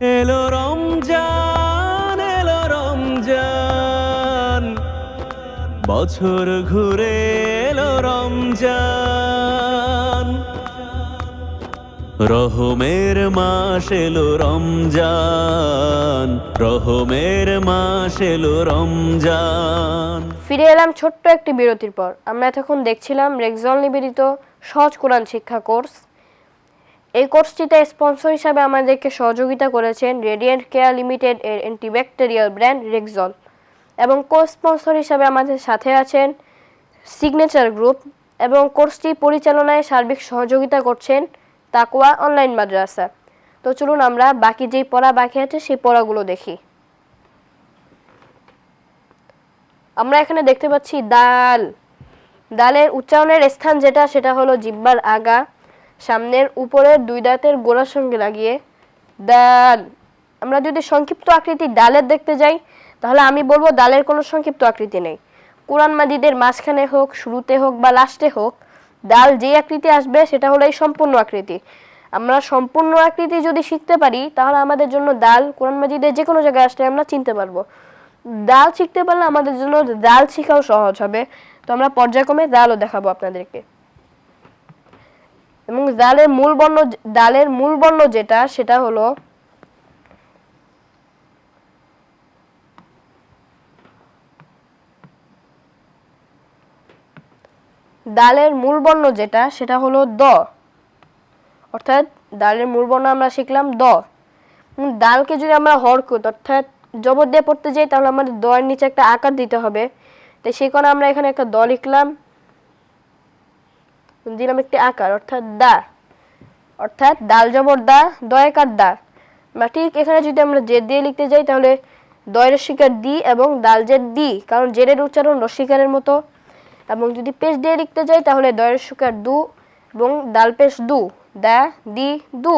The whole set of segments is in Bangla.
এলো রমজান এলো রমজান। বছর ঘুরে এলো রমজান। রহমের মাস এলো রমজান, রহমের মাস এলো রমজান। ফিরে এলাম ছোট্ট একটি বিরতির পর। আমরা এতক্ষণ দেখছিলাম রেক্সল নিবেদিত সহজ কোরআন শিক্ষা কোর্স। এই কোর্সটিতে স্পন্সর হিসাবে আমাদেরকে সহযোগিতা করেছেন রেডিয়েন্ট কেয়ার লিমিটেড এর অ্যান্টিব্যাকটেরিয়াল ব্র্যান্ড রেক্সল এবং কো স্পন্সর হিসাবে আমাদের সাথে আছেন সিগনেচার গ্রুপ এবং কোর্সটি পরিচালনায় সার্বিক সহযোগিতা করছেন তাকওয়া অনলাইন মাদ্রাসা। তো চলুন আমরা বাকি যেই পড়া বাকি আছে সেই পড়াগুলো দেখি। আমরা এখানে দেখতে পাচ্ছি দাল। দালের উচ্চারণের স্থান যেটা, সেটা হলো জিব্বার আগা। সামনের উপরের দুই দাঁতের গোড়ার সঙ্গে লাগিয়ে দাল আমরা যদি সংক্ষিপ্ত আকৃতি ডালের দেখতে যাই, তাহলে আমি বলব ডালের কোনো সংক্ষিপ্ত আকৃতি নেই। কোরআন মাজিদের মাঝখানে হোক, শুরুতে হোক বা লাস্টে হোক, ডাল যে আকৃতি আসবে সেটা হলো এই সম্পূর্ণ আকৃতি। আমরা সম্পূর্ণ আকৃতি যদি শিখতে পারি, তাহলে আমাদের জন্য ডাল কোরআন মাজিদের যে কোনো জায়গায় আসলে আমরা চিনতে পারব। ডাল শিখতে পারলে আমাদের জন্য ডাল শেখাও সহজ হবে। তো আমরা পর্যায়ক্রমে ডালও দেখাবো আপনাদেরকে। এবং ডালের মূল বর্ণ ডালের মূল বর্ণ যেটা, সেটা হলো ডালের মূল বর্ণ যেটা, সেটা হলো দ। অর্থাৎ ডালের মূল বর্ণ আমরা শিখলাম দ। ডালকে যদি আমরা হরকত, অর্থাৎ জবর দিয়ে পড়তে যাই, তাহলে আমাদের দয়ের নিচে একটা আকার দিতে হবে। তো সেই কারণে আমরা এখানে একটা দ লিখলাম। দিলাম একটি আকার, অর্থাৎ দা অর্থাৎ ডাল জবর দা দয়াকার দা ঠিক এখানে যদি আমরা জেদ দিয়ে লিখতে যাই, তাহলে দয়ের শিকার দি এবং ডাল জেদ দি, কারণ জেরের উচ্চারণ রসিকারের মতো। এবং যদি পেশ দিয়ে লিখতে যাই, তাহলে দয়ের শিকার দু এবং ডাল পেশ দু, দা, দি, দু।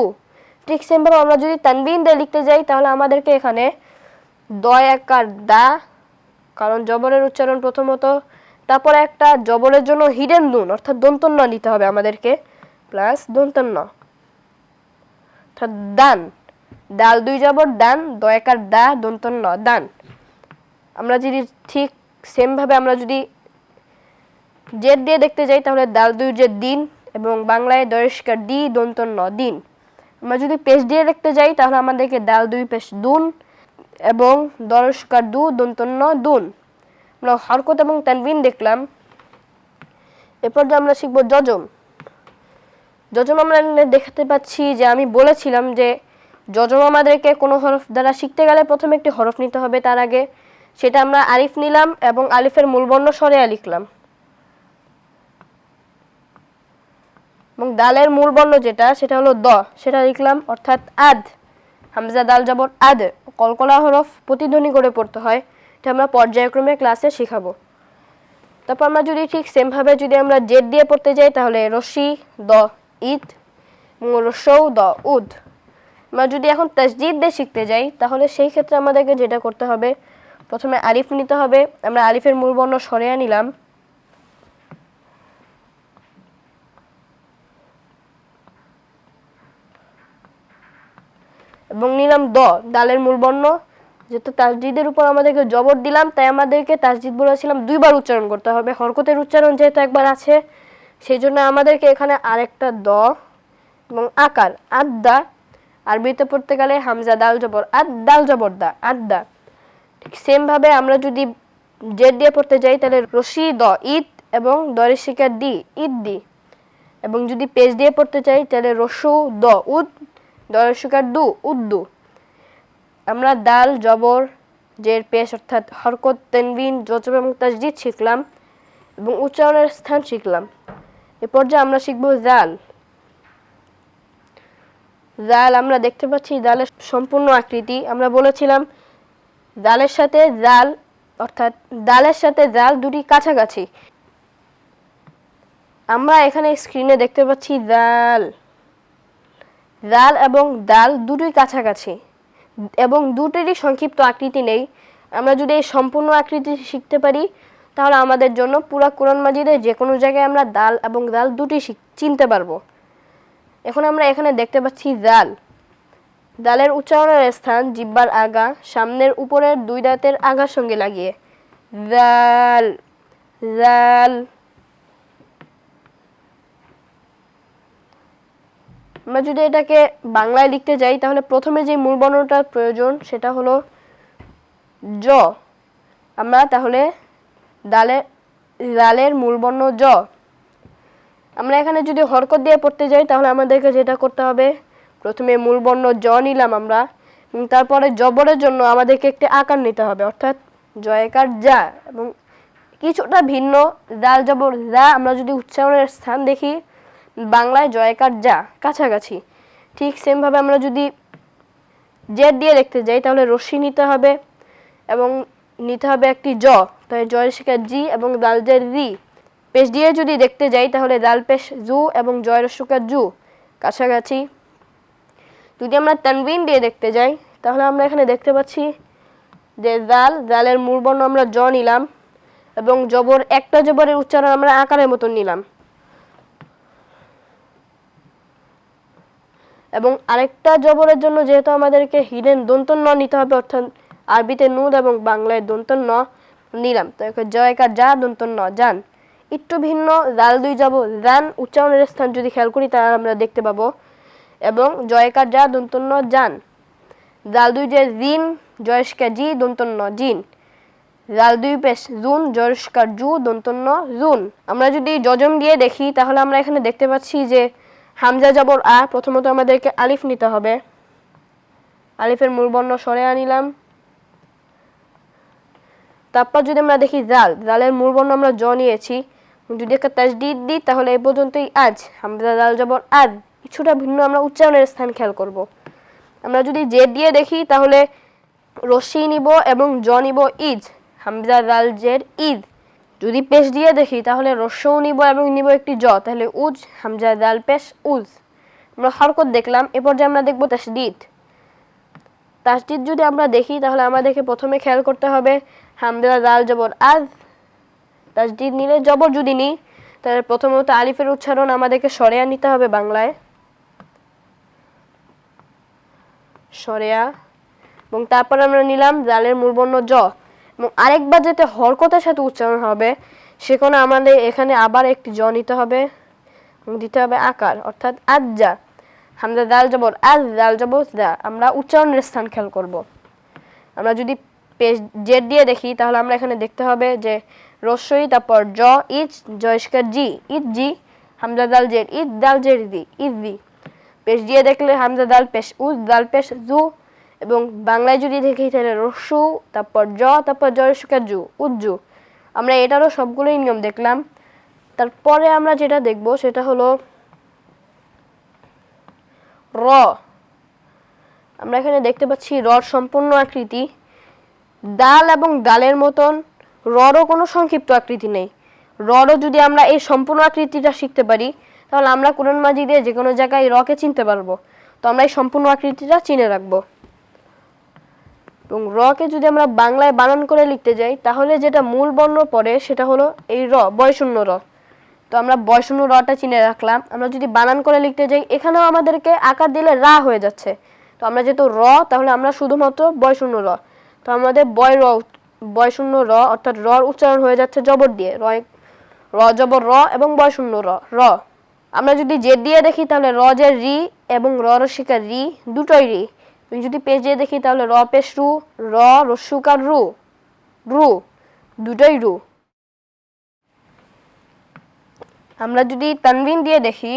ঠিক সেমভাবে আমরা যদি তানবিন দিয়ে লিখতে যাই, তাহলে আমাদেরকে এখানে দয় একার দা কারণ জবরের উচ্চারণ প্রথমত তারপরে একটা জবরের জন্য হিডেন নুন অর্থাৎ দন্তন্য নিতে হবে আমাদেরকে প্লাস দন্তন্য অর্থাৎ দান ডাল দুই জবর দান দয়াকার দা দন্তন্য দান আমরা যদি ঠিক সেমভাবে আমরা যদি জেদ দিয়ে দেখতে যাই, তাহলে ডাল দুই যে দিন এবং বাংলায় দয়স্কার দি দন্তন্য দিন। আমরা যদি পেশ দিয়ে দেখতে যাই, তাহলে আমাদেরকে ডাল দুই পেশ দুন এবং দরস্কার দু দন্তন্য দুন। আমরা হরকত এবং তানবিন দেখলাম। এরপর যে আমরা শিখব যজম। যজম আমরা দেখতে পাচ্ছি যে আমি বলেছিলাম যে যজম আমাদেরকে কোনো হরফ দ্বারা শিখতে গেলে প্রথমে একটি হরফ নিতে হবে, তার আগে সেটা আমরা আরিফ নিলাম এবং আলিফের মূলবর্ণ সরেয়া লিখলাম। এবং দালের মূলবর্ণ যেটা, সেটা হলো দ, সেটা লিখলাম, অর্থাৎ আদ। হামজা দাল জবর আদ, কলকলা হরফ প্রতিধ্বনি করে পড়তে হয়। এটা আমরা পর্যায়ক্রমে ক্লাসে শেখাবো। তারপর আমরা যদি ঠিক সেমভাবে যদি আমরা জেদ দিয়ে পড়তে যাই, তাহলে রশি, দ এবং রসৌ, দ, উদ। আমরা যদি এখন তাসজিদ দিয়ে শিখতে যাই, তাহলে সেই ক্ষেত্রে আমাদেরকে যেটা করতে হবে, প্রথমে আলিফ নিতে হবে। আমরা আলিফের মূল বর্ণ সরিয়ে নিলাম। এবং নিলাম দ ডালের মূল বর্ণ। যেহেতু তাসজিদের উপর আমাদেরকে জবর দিলাম, তাই আমাদেরকে তাসজিদ বলেছিলাম দুইবার উচ্চারণ করতে হবে। হরকতের উচ্চারণ যেহেতু একবার আছে সেই জন্য আমাদেরকে এখানে আরেকটা দ এবং আকার, আদ্দা। আরবিতে পড়তে গেলে হামজা, দাল, জবর। আদ, দাল, জবর, দা, আদ্দা। ঠিক সেমভাবে আমরা যদি জেড দিয়ে পড়তে যাই, তাহলে রশি, দ ঈদ এবং দরের শিকার দি ঈদ দি। এবং যদি পেজ দিয়ে পড়তে চাই তাহলে রসু, দ, উদ দরের শিকার দু উদ্দু আমরা দাল, জবর, জের পেশ, অর্থাৎ হরকত, তেনবিন, জজব এবং তাজদিদ শিখলাম এবং উচ্চারণের স্থান শিখলাম। এ পর্যায়ে আমরা শিখব জাল। জাল, আমরা দেখতে পাচ্ছি জালের সম্পূর্ণ আকৃতি। আমরা বলেছিলাম, জালের সাথে জাল, অর্থাৎ ডালের সাথে জাল দুটি কাছাকাছি। আমরা এখানে স্ক্রিনে দেখতে পাচ্ছি জাল। জাল এবং ডাল দুটোই কাছাকাছি। এবং দুটোরই সংক্ষিপ্ত আকৃতি নেই। আমরা যদি এই সম্পূর্ণ আকৃতি শিখতে পারি, তাহলে আমাদের জন্য পুরা কোরআন মাজিদের যে কোনো জায়গায় আমরা দাল এবং দাল দুটি চিনতে পারব। এখন আমরা এখানে দেখতে পাচ্ছি জাল দালের উচ্চারণের স্থান জিব্বার আগা, সামনের উপরের দুই দাঁতের আগার সঙ্গে লাগিয়ে। দাল দাল। আমরা যদি এটাকে বাংলায় লিখতে যাই, তাহলে প্রথমে যে মূল বর্ণটার প্রয়োজন সেটা হলো জ। আমরা তাহলে দালে দালের মূল বর্ণ জ। আমরা এখানে যদি হরকত দিয়ে পড়তে যাই, তাহলে আমাদেরকে যেটা করতে হবে, প্রথমে মূল বর্ণ জ নিলাম আমরা তারপরে জবরের জন্য আমাদেরকে একটি আকার নিতে হবে, অর্থাৎ জয়কার যা, এবং কিছুটা ভিন্ন, দাল জবর যা আমরা যদি উচ্চারণের স্থান দেখি বাংলায় জয়কার যা কাছাকাছি। ঠিক সেমভাবে আমরা যদি জেড দিয়ে লিখতে যাই, তাহলে রশ্মি নিতে হবে এবং নিতে হবে একটি জ। তাই জয়ের শিকার জি এবং দাল জের রি। পেশ দিয়ে যদি দেখতে যাই, তাহলে দাল পেশ জু এবং জয়ের শিকার জু কাছাকাছি। যদি আমরা তানবিন দিয়ে দেখতে যাই, তাহলে আমরা এখানে দেখতে পাচ্ছি যে জাল জালের মূল বর্ণ আমরা জ নিলাম এবং জবর একটা জবরের উচ্চারণ আমরা আকারের মতন নিলাম। এবং আরেকটা জবরের জন্য যেহেতু আমাদেরকে হিডেন দন্তন ন নিতে হবে, অর্থাৎ আরবিতে নুদ এবং বাংলায় দন্তন ন নিলাম। তো জয়কার যা দন্তন ন, যান। একটু ভিন্ন দাল দুই যাব। যান উচ্চারণের স্থান যদি খেয়াল করি, তাহলে আমরা দেখতে পাবো। এবং জয়কার যা দন্তন ন, যান। দাল দুই যে জিন জয়স্কা জি দন্তন ন, জিন। লাল দুই পেশ জুন জয়স্কার জু দন্তন্য জুন আমরা যদি যজম দিয়ে দেখি, তাহলে আমরা এখানে দেখতে পাচ্ছি যে হামজা জবর, আ, প্রথমত আমাদেরকে আলিফ নিতে হবে। আলিফের মূল বর্ণ সরে আনিলাম। তারপর যদি আমরা দেখি জাল, জালের মূল বর্ণ আমরা জ নিয়েছি। যদি একটা তাজদিদ দিই, তাহলে এই পর্যন্তই আজ। হামজা, জাল, জবর আজ কিছুটা ভিন্ন আমরা উচ্চারণের স্থান খেয়াল করব। আমরা যদি জেদ দিয়ে দেখি, তাহলে রশি নিব এবং জ নিব ইজ। হামজা, জাল, জের, ইদ। যদি পেশ দিয়ে দেখি, তাহলে রস্যও নিব এবং নিব একটি জ, তাহলে উজ হামজা দাল পেশ, উজ। আমরা হরকত দেখলাম এরপর যে আমরা দেখব তাসদিদ। তাসদিদ যদি আমরা দেখি, তাহলে আমাদেরকে প্রথমে খেয়াল করতে হবে, হামজা দাল জবর আজ। তাসদিদ নিলে জবর যদি নিই তাহলে প্রথমত আলিফের উচ্চারণ আমাদেরকে সরেয়া নিতে হবে বাংলায়। সরেয়া, এবং তারপর আমরা নিলাম জালের মূলবর্ণ জ। এবং আরেকবার যাতে হরকতের সাথে উচ্চারণ হবে সেখানে আমাদের এখানে আবার একটি জ নিতে হবে। দিতে হবে আকার, অর্থাৎ আজ্জা। হামজা দাল জবর, আজ দাল জবর দা। আমরা উচ্চারণের স্থান খেয়াল করব। আমরা যদি পেজ জেড দিয়ে দেখি, তাহলে আমরা এখানে দেখতে হবে যে রস্যই তারপর জ, ইজ, জয়স্কার জি। ইদ জি, হামজা দাল জেড। ইদ দাল জেড দি ইদ দি পেশ দিয়ে দেখলে হামজা দাল পেশ, উজ দাল পেশ, জু এবং বাংলায় যদি দেখি, তাহলে রস্যু তারপর জ, তারপর জয়স্কার জু, উজ্জু। আমরা এটারও সবগুলোই নিয়ম দেখলাম। তারপরে আমরা যেটা দেখব, সেটা হলো র। আমরা এখানে দেখতে পাচ্ছি রর সম্পূর্ণ আকৃতি। ডাল এবং ডালের মতন ররও কোনো সংক্ষিপ্ত আকৃতি নেই। ররও যদি আমরা এই সম্পূর্ণ আকৃতিটা শিখতে পারি, তাহলে আমরা কোরআন মাজিদে যে কোনো জায়গায় রকে চিনতে পারব। তো আমরা এই সম্পূর্ণ আকৃতিটা চিনে রাখব। এবং রকে যদি আমরা বাংলায় বানান করে লিখতে যাই, তাহলে যেটা মূল বর্ণ পড়ে সেটা হলো এই র বয়শূন্য র। তো আমরা বয়শূন্য রটা চিনে রাখলাম। আমরা যদি বানান করে লিখতে যাই, এখানেও আমাদেরকে আকার দিলে রা হয়ে যাচ্ছে। তো আমরা যেহেতু র, তাহলে আমরা শুধুমাত্র বয়শূন্য র। তো আমাদের বয় র বয়শূন্য র, অর্থাৎ রর উচ্চারণ হয়ে যাচ্ছে জবর দিয়ে। র র জবর র এবং বয়শূন্য র র। আমরা যদি জেদ দিয়ে দেখি, তাহলে র যে রি এবং র রসিকার রি, দুটোই রি। তুমি যদি পেজ দেখি, তাহলে র পেশ রু, র রস্যুকার রু রু, দুটোই রু। আমরা যদি তানবিন দিয়ে দেখি,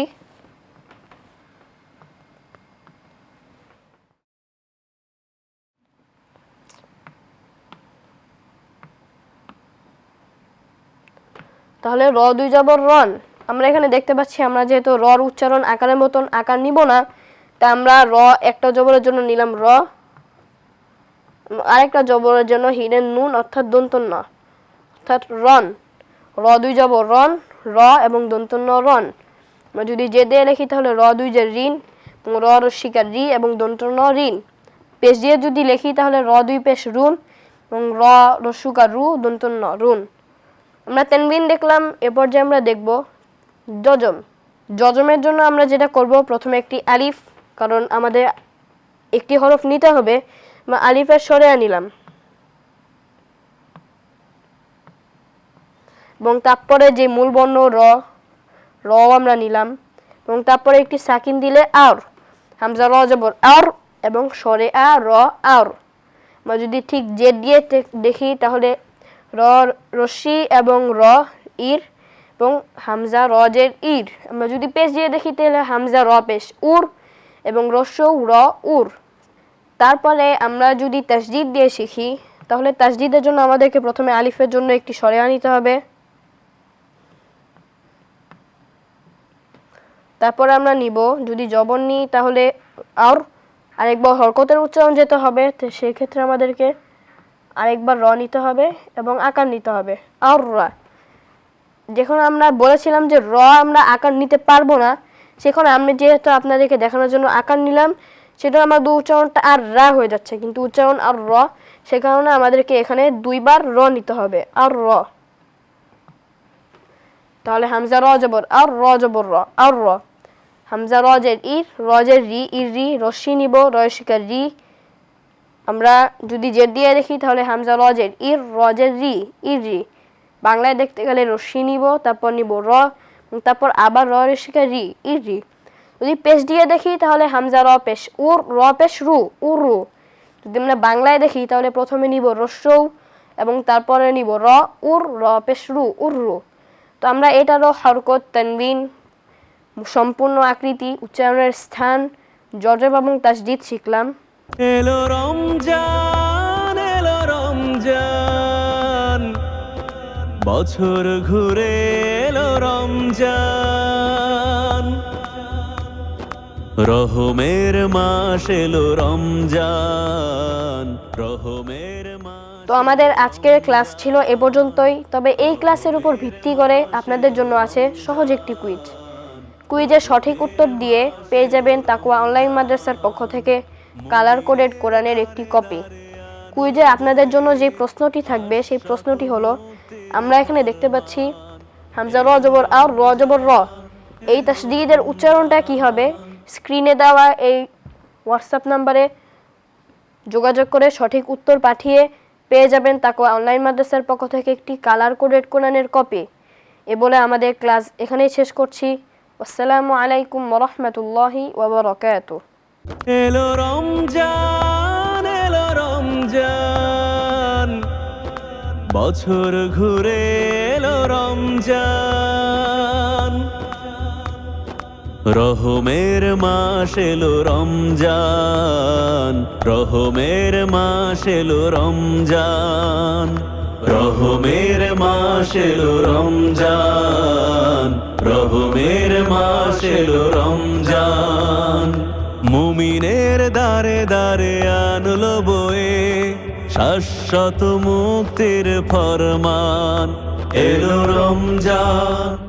তাহলে র দুই জবর রন আমরা এখানে দেখতে পাচ্ছি, আমরা যেহেতু রর উচ্চারণ আকারের মতন আকার নিব না তা আমরা র, একটা জবরের জন্য নিলাম র। আরেকটা জবরের জন্য হিডেন নুন অর্থাৎ দন্তন্য। অর্থাৎ রন র দুই জবর রন র এবং দন্তন্য রন যদি যে দিয়ে লিখি তাহলে র দুই যে ঋণ র রস্বীকার রি এবং দন্তন্য ঋণ। পেশ দিয়ে যদি লিখি তাহলে র দুই পেশ রুন এবং র রস্যুকার রু, দন্তন্য রুন আমরা তেনবিন দেখলাম এরপর যে আমরা দেখব যজম। যজমের জন্য আমরা যেটা করব, প্রথমে একটি আলিফ কারণ আমাদের একটি হরফ নিতে হবে, বা আলিফের সরে নিলাম এবং তারপরে যে মূল বর্ণ র র আমরা নিলাম। এবং তারপরে একটি সাকিন দিলে আর, হামজা র জবর আর, এবং সরে আ, র, আর। আমরা যদি ঠিক জেদ দিয়ে দেখি, তাহলে র রশি এবং র, ইর, এবং হামজা রজের ইর। আমরা যদি পেশ দিয়ে দেখি, তাহলে হামজা র পেশ উর। এবং রস্যৌ, র, উর। তারপরে আমরা যদি তাসজিদ দিয়ে শিখি, তাহলে তাসজিদের জন্য আমাদেরকে প্রথমে আলিফের জন্য একটি সরেয়া নিতে হবে। তারপরে আমরা নিব, যদি জবর নিই, তাহলে আর আরেকবার হরকতের উচ্চারণ যেতে হবে, তো সেক্ষেত্রে আমাদেরকে আরেকবার র নিতে হবে এবং আকার নিতে হবে। আর যখন আমরা বলেছিলাম যে র আমরা আকার নিতে পারব না সেখানে আমি যেহেতু আপনাদেরকে দেখানোর জন্য আকার নিলাম, সেটা আমাদের উচ্চারণটা আর রা হয়ে যাচ্ছে, কিন্তু উচ্চারণ আর র, সে কারণে আমাদেরকে এখানে দুইবার র নিতে হবে, আর র। তাহলে হামজা র জবর, আর র জবর র, আর র। হামজা রজের ইর রজের রি ইর রি রশ্মি নিব রয়সিকার রি। আমরা যদি জেদ দিয়ে দেখি, তাহলে হামজা রজের ইর রজের রি ইর রি। বাংলায় দেখতে গেলে রশ্মি নিব, তারপর নিব র। তারপর আবার র রসিকা রি, ই রি। যদি পেশ দিয়ে দেখি, তাহলে হামজা র পেশ, উর, র পেশ রু উর রু। যদি আমরা বাংলায় দেখি, তাহলে প্রথমে নিব রস্যৌ এবং তারপরে নিব র উর র পেশ রু উর রু। তো আমরা এটারও হরকত, তানবিন, সম্পূর্ণ আকৃতি, উচ্চারণের স্থান, জজব এবং তাসদিদ শিখলাম। এলো রমজান এলো রমজান, বছর ঘুরে রমজান। রহমের মাস এলো রমজান, রহমের তো আমাদের আজকের ক্লাস ছিল এ পর্যন্তই। তবে এই ক্লাসের উপর ভিত্তি করে আপনাদের জন্য আছে সহজ একটি কুইজ কুইজের সঠিক উত্তর দিয়ে পেয়ে যাবেন তাকুয়া অনলাইন মাদ্রাসার পক্ষ থেকে কালার কোডেড কোরআনের একটি কপি কুইজে আপনাদের জন্য যে প্রশ্নটি থাকবে, সেই প্রশ্নটি হলো, আমরা এখানে দেখতে পাচ্ছি হামজা র জবর আর র জবর র। এই তাসদিদের উচ্চারণটা কি হবে? স্ক্রিনে দেওয়া এই হোয়াটসঅ্যাপ নাম্বারে যোগাযোগ করে সঠিক উত্তর পাঠিয়ে পেয়ে যাবেন তাকুয়া অনলাইন মাদ্রাসার পক্ষ থেকে একটি কালার কোডেড কোরআনের কপি এ বলে আমাদের ক্লাস এখানেই শেষ করছি। আসসালামু আলাইকুম রহমতুল্লাহি ওবরাকাতুহ। এলো রমজান এলো রমজান। বছর ঘুরে রমজান। রহমের মাস এলো রমজান। রহমের মাস এলো রমজান। রহমের মাস এলো রমজান। রহমের মাস এলো রমজান। মুমিনের দারে দারে আনলো বয়ে শাশ্বত মুক্তির ফরমান। এলো রমজান